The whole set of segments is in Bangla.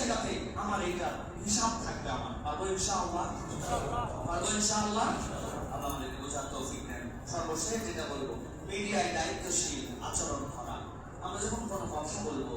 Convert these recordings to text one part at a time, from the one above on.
জায়গাতে আমার এইটা হিসাব থাকবে আমার। পারব ইনশাআল্লাহ? পারব ইনশাআল্লাহ? আল্লাহ আমাদেরকে বোঝার তৌফিক দেন। সর্বশেষ যেটা বলব, মিডিয়ায় দায়িত্বশীল আচরণ করা। আমরা যখন কোনো কথা বলব,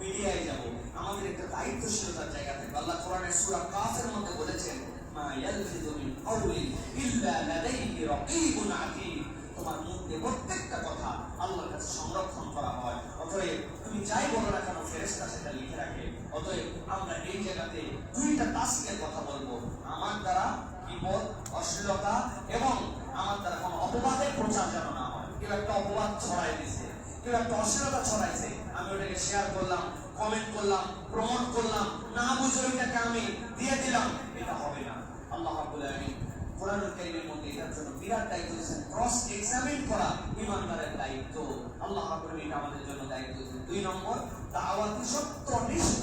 মিডিয়ায় যাব, আমাদের একটা দায়িত্বশীলতার জায়গা থেকে আল্লাহ কোরআনের সূরা কাফের মধ্যে বলেছেন, মা ইয়ালফিযু মিন কাওলিন ইল্লা লাদাইহি রাকীবুন আতীদ তোমার মুখে প্রত্যেকটা কথা আল্লাহর কাছে সংরক্ষণ করা হয়। অতএব তুমি যাই বলো না কেন, ফেরেশতা সেটা লিখে রাখে। অতএব আমরা এই জায়গাতে দুইটা টাস্কের কথা বলব। আমার দ্বারা বিপদ, অশ্লীলতা এবং আমার দ্বারা কোনো অপবাদের প্রচার যেন না হয়। কেউ একটা অপবাদ ছড়াই দিছে, কেউ একটা অশ্লীলতা ছড়াইছে। আমি ওটাকে শেয়ার করলাম কমেন্ট করলাম প্রমোট করলাম, না বুঝে ওইটাকে আমি দিয়ে দিলাম, এটা হবে না। আল্লাহ রাব্বুল আলামিন কোরআনুল কারীমের মধ্যে এটার জন্য বিরাট দায়িত্ব দিয়েছেন। ক্রস এক্সামিন করা ইমানদারের দায়িত্ব। আল্লাহ রাব্বুল আলামিন আমাদের জন্য দায়িত্ব দিয়েছেন। দুই নম্বর, দাওয়াতি সত্যনিষ্ঠ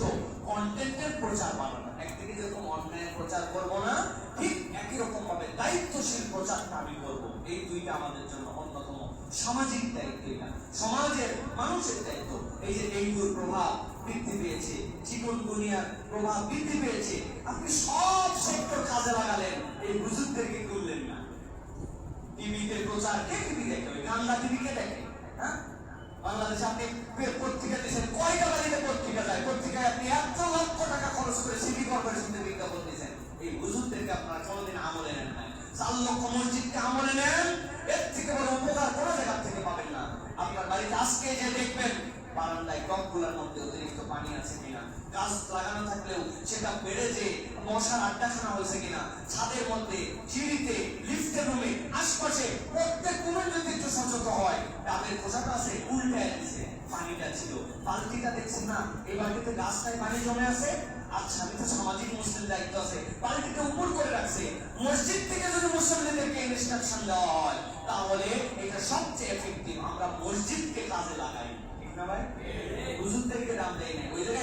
কন্টেন্টের প্রচার বানানো একদিকে যেরকম অন্যায়ের প্রচার করব না, ঠিক একই রকম ভাবে দায়িত্বশীল প্রচারটা আমি করব। এই দুইটা আমাদের জন্য অন্যতম সামাজিক দায়িত্ব এটা। সমাজের, মানুষের দায়িত্ব। এই যে ডেঙ্গুর প্রভাব বৃদ্ধি পেয়েছে চিকন দুনিয়ার প্রভাব বৃদ্ধি পেয়েছে। আপনি সব সেক্টর কাজে লাগালেন, এই বুজুর্গদেরকে তুললেন না। টিভিতে প্রচার, কে টিভি দেখে? গান্ডা টিভি কে দেখে? হ্যাঁ? বাংলাদেশে আপনি পত্রিকা দিয়েছেন, কয়টা বাড়িতে পত্রিকা যায়? পত্রিকায় আপনি এত লক্ষ টাকা খরচ করে সিটি কর্পোরেশন থেকে বিজ্ঞাপন দিয়েছেন। এই আপনারা কোনোদিন আমলে নেন নাই। চার লক্ষ মসজিদকে আমলে নেন, এর থেকে বড় উপকার কোনো জায়গা থেকে পাবেন না। আপনার বাড়িতে আজকে যে দেখবেন বারান্দায় টপগুলোর মধ্যে অতিরিক্ত পানি আছে কিনা? গাছ লাগানো থাকলেও সেটা বেড়ে যে মশার আড্ডাখানা হয়েছে কিনা? ছাদের মধ্যে, সিঁড়িতে, লিফটের রুমে, আশপাশে প্রত্যেক কোনো যদি একটু সচেতন হয় ডাবের খোসাটা আছে উল্টায় দিছে, পানিটা ছিল। বালতিটা দেখছেন না? এই বালতিতে গাছটায় পানি জমে আছে আচ্ছা আমি তো সামাজিক মুসলিম দায়িত্ব আছে। বালতিটা উপর করে রাখছে। মসজিদ থেকে যদি মুসলিমদেরকে ইনস্ট্রাকশন দেওয়া হয়, তাহলে এটা সবচেয়ে এফেক্টিভ আমরা মসজিদকে কাজে লাগাই। না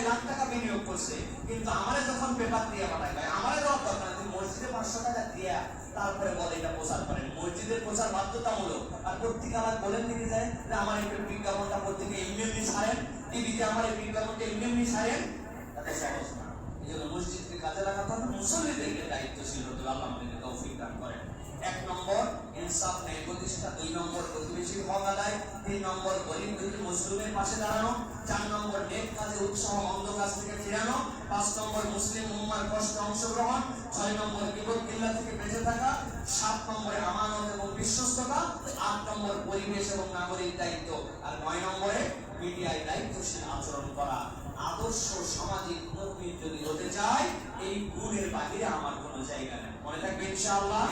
লাখ টাকা বিনিয়োগ করছে। কিন্তু আমারে যখন পেপার দিয়ে পাঠায় ভাই, আমারে দরকার। তুমি পাঁচশো টাকা দিয়া তারপরে বলে এটা প্রচার করেন। মসজিদের প্রচার বাধ্যতামূলক। আর পত্রিকা আবার বলেন দিকে যায় যে, আমার এই বিজ্ঞাপনটা পত্রিকা এমনি ছাড়েন। টিভিতে আমার এই বিজ্ঞাপনটা এমনি ছাড়েন। তাতে এই জন্য মসজিদকে কাজে লাগাতে হবে। মুসল্লিদেরকে দায়িত্বশীল হতে আল্লাহ করেন। এক নম্বর, ইনসাফ প্রতিষ্ঠা। দুই নম্বর প্রতিবেশীর হক তিন নম্বর গরিব দুঃখী মুসলিমের পাশে দাঁড়ানো, চার নম্বর নেক কাজে উৎসাহ কাজ থেকে ফিরানো, পাঁচ নম্বর মুসলিম উম্মার কষ্টে অংশগ্রহণ, ছয় নম্বর বিপদ কিল্লা থেকে বেঁচে থাকা, সাত নম্বরে আমানত এবং বিশ্বস্ততা, আট নম্বর পরিবেশ এবং নাগরিক দায়িত্ব, আর নয় নম্বরে মিডিয়ায় দায়িত্বশীল আচরণ করা। আদর্শ সামাজিক মুভমেন্ট যদি হতে চায়, এই গুণের বাহিরে আমার কোনো জায়গা নেই। মনে থাকবে ইনশাআল্লাহ।